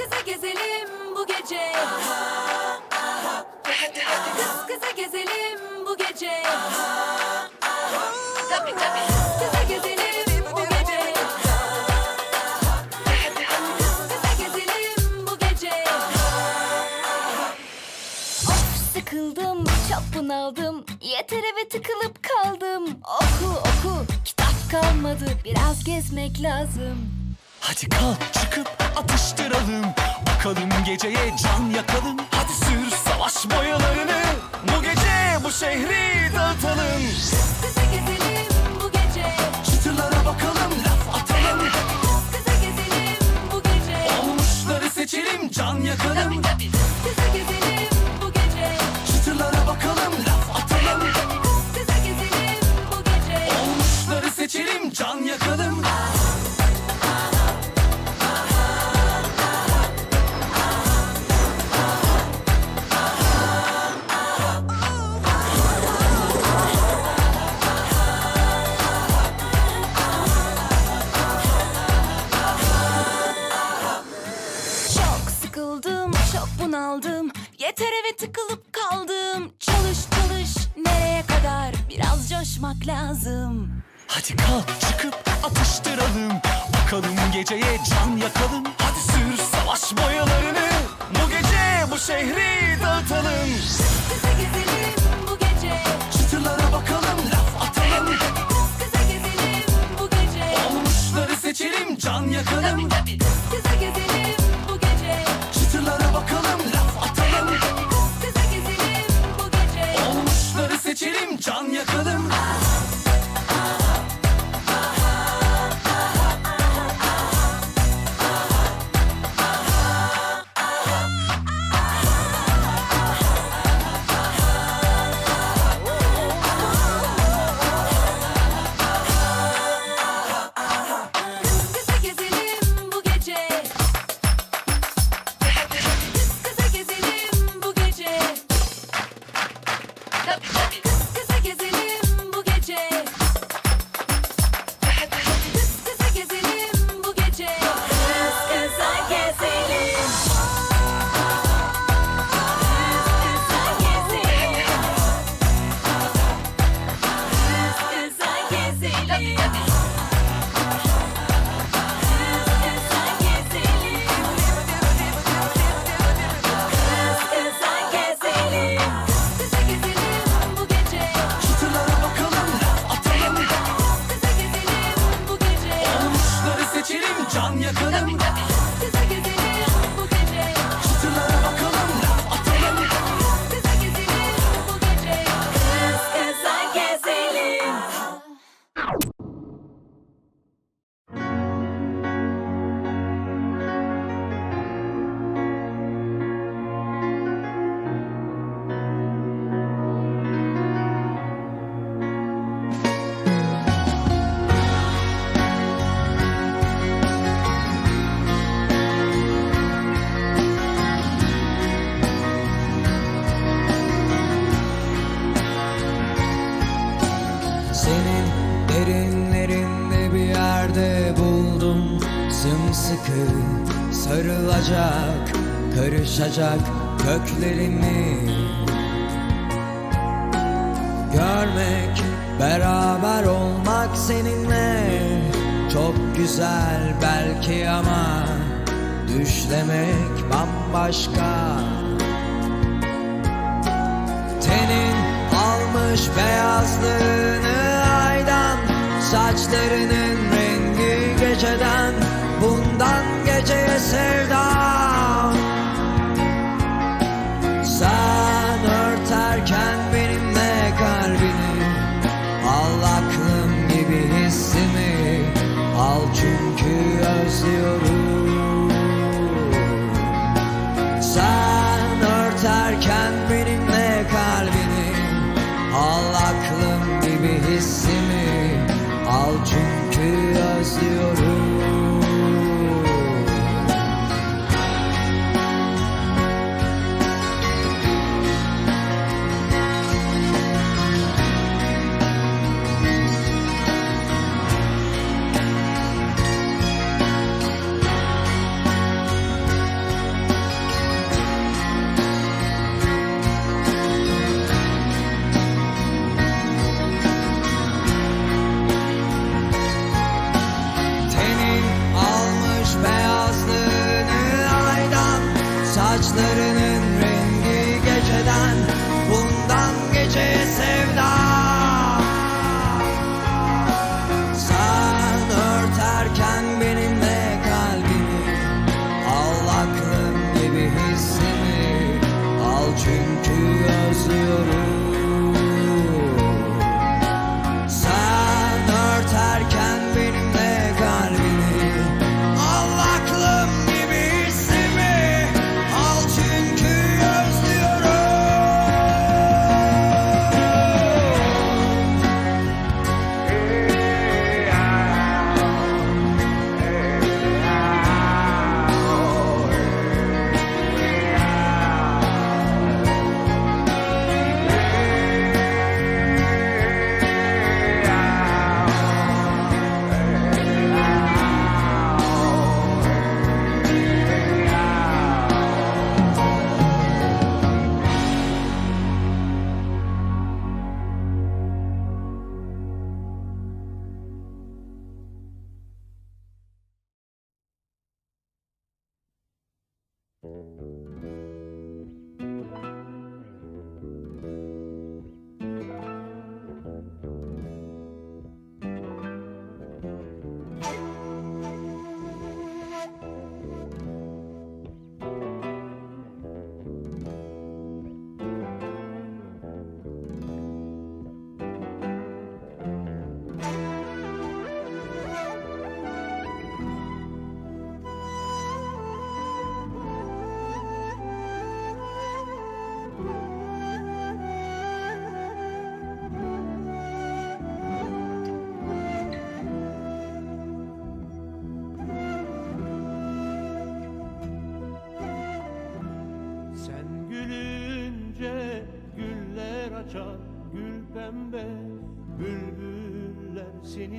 kıza gezelim bu gece. Kız gezelim bu gece. Tabii tabii. Kıza gezelim bu gece. Gezelim bu gece. Of sıkıldım, çok bunaldım. Yeter eve tıkılıp kaldım. Oku oku, kitap kalmadı. Biraz gezmek lazım. Hadi kalk çıkıp atıştıralım. Bakalım geceye can yakalım. Hadi sür savaş boyalarını. Bu gece bu şehri dağıtalım coşmak lazım. Hadi kalk çıkıp atıştıralım. Bakalım geceye can yakalım. Hadi sür savaş boyalarını. Bu gece bu şehri dağıtalım. Kıza gezelim bu gece. Çıtırlara bakalım laf atalım. Kıza gezelim bu gece. Olmuşları seçelim can yakalım. Kıza gezelim seçelim can yakalım Karışacak köklerimi Görmek, beraber olmak seninle Çok güzel belki ama Düşlemek bambaşka. Tenin almış beyazlığını aydan Saçlarının rengi geceden Bundan geceye sevdam You.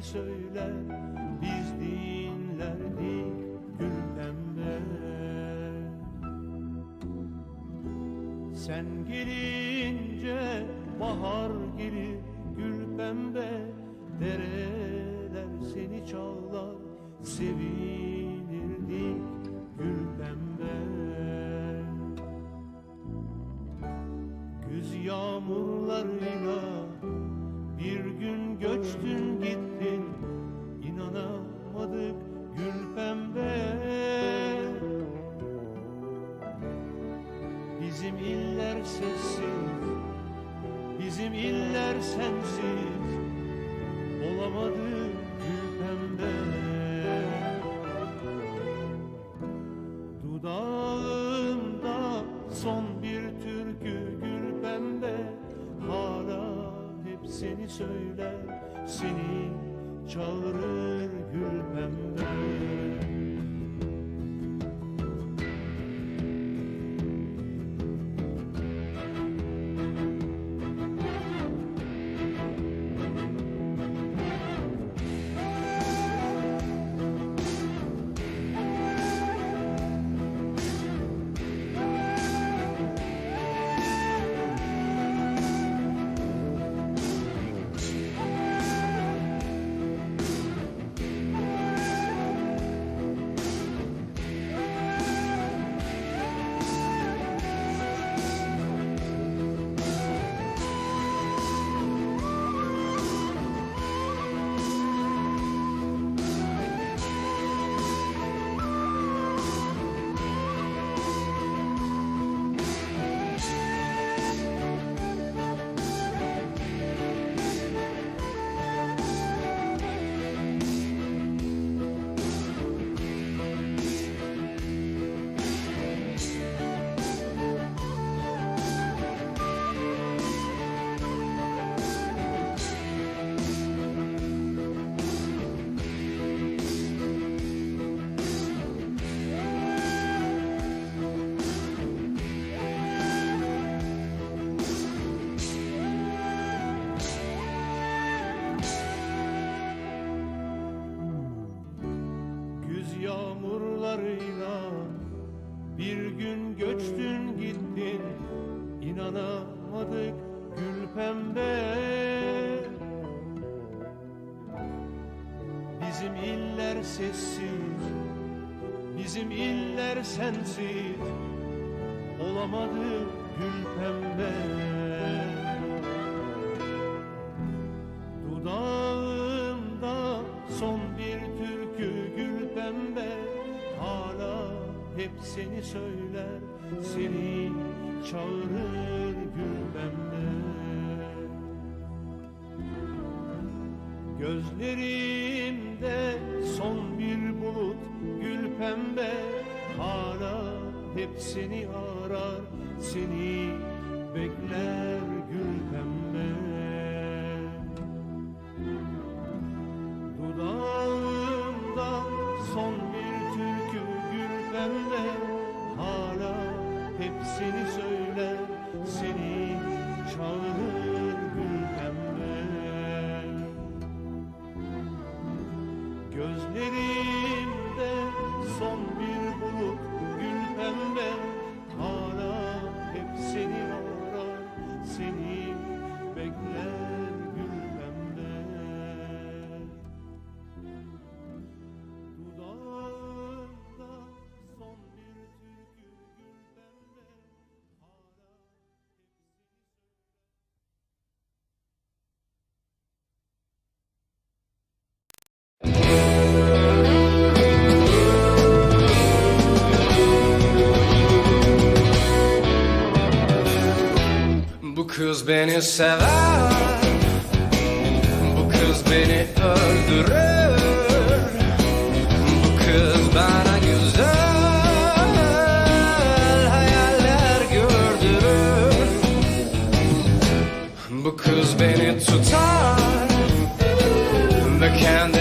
Söyler biz dinlerdik gül pembe Sen gelince bahar gelir gül pembe Dereler seni çağlar sevinirdik gül pembe. Güz yağmurlarıyla bizim iller sensiz? Olamadı gül pembe Dudağında son bir türkü gül pembe Hala hep seni söyler Seni çağırır gül pembe Bizim iller sessiz, bizim iller sensiz. Olamadı gül pembe. Dudağımda son bir türkü gül pembe. Hala hep seni söyler, seni çağırır gül pembe. Gözlerim seni arar, seni beni sever. Bu kız beni öldürür. Bu kız bana güzel hayaller gördürür. Bu kız beni tutar. Ve kendi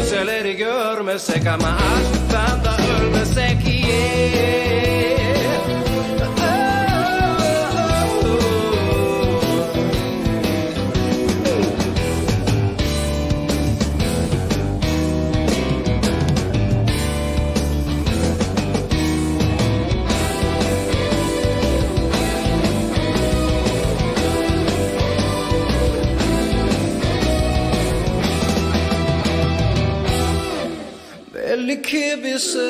Kimseleri görmesek ama aşktan da ölmesek iyi. kibisse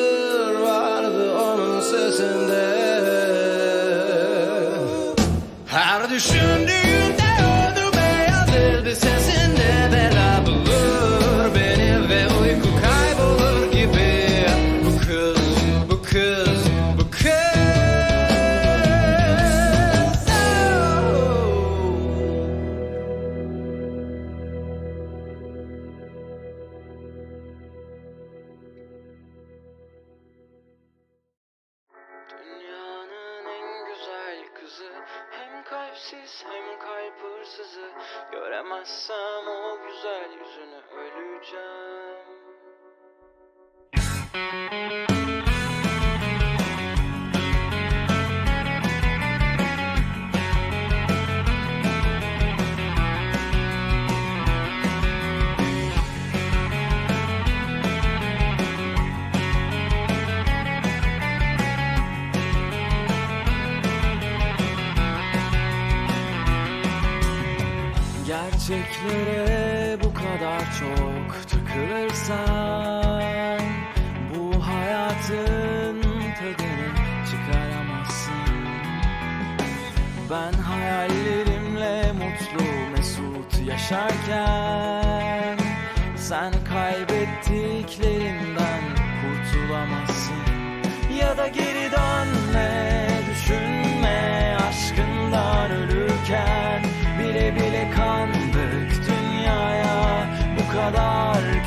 Later.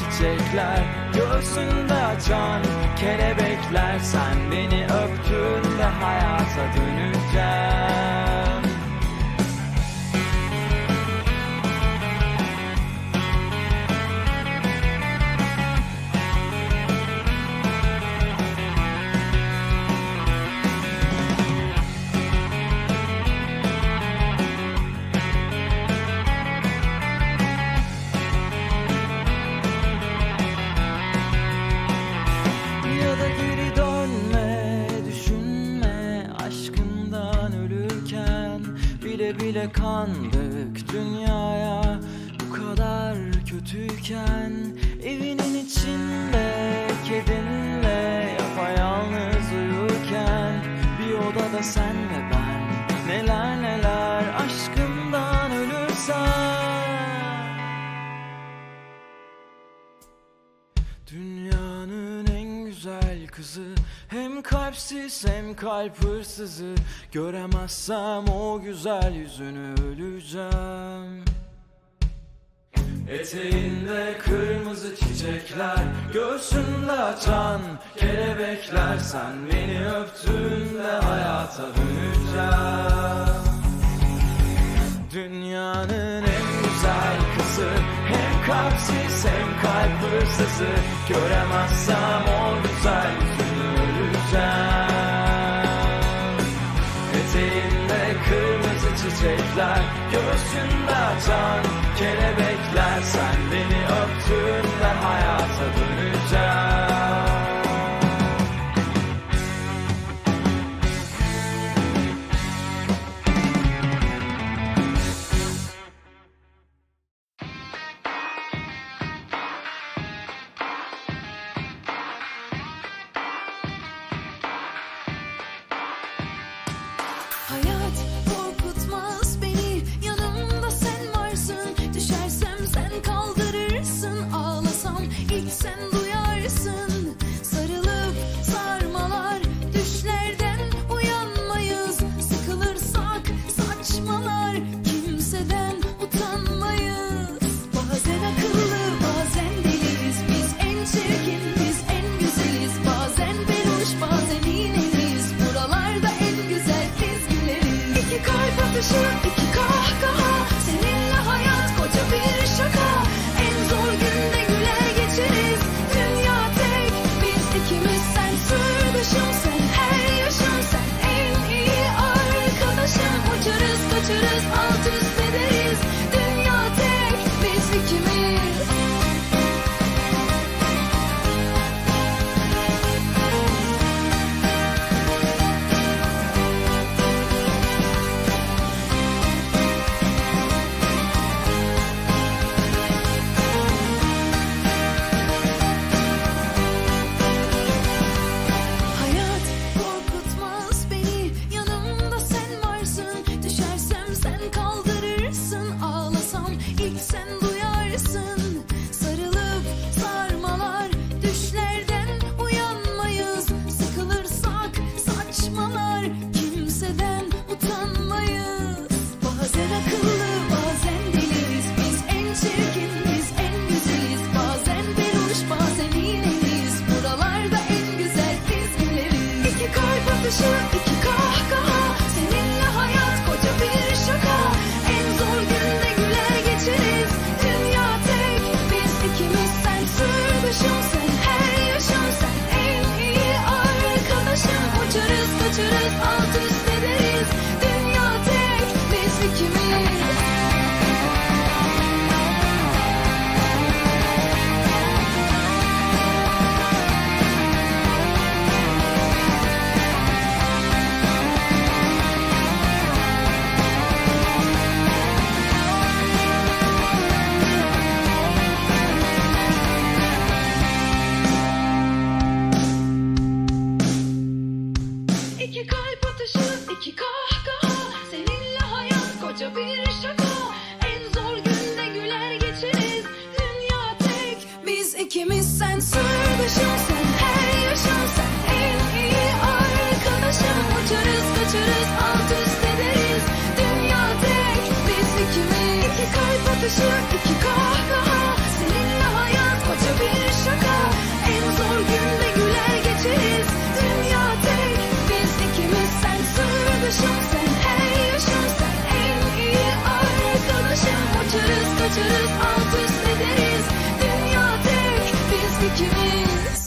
çiçekler Göğsünde açan kelebekler. Sen beni öptüğünde hayata döneceğim Bile bile kandık dünyaya. Bu kadar kötüyken Evinin içinde kedinle yapayalnız uyurken Bir odada sen ve ben neler neler aşkından ölürsen Hem kalpsiz hem kalp hırsızı. Göremezsem o güzel yüzünü öleceğim. Eteğinde kırmızı çiçekler Göğsünde açan kelebekler. Sen beni öptüğünde hayata döneceğim. Dünyanın en güzel kızı Hem kalpsiz hem kalp hırsızı. Göremezsem o güzel Göğsünde açan kelebekler Sen beni öptüğünde hayata döneceğim and kiss.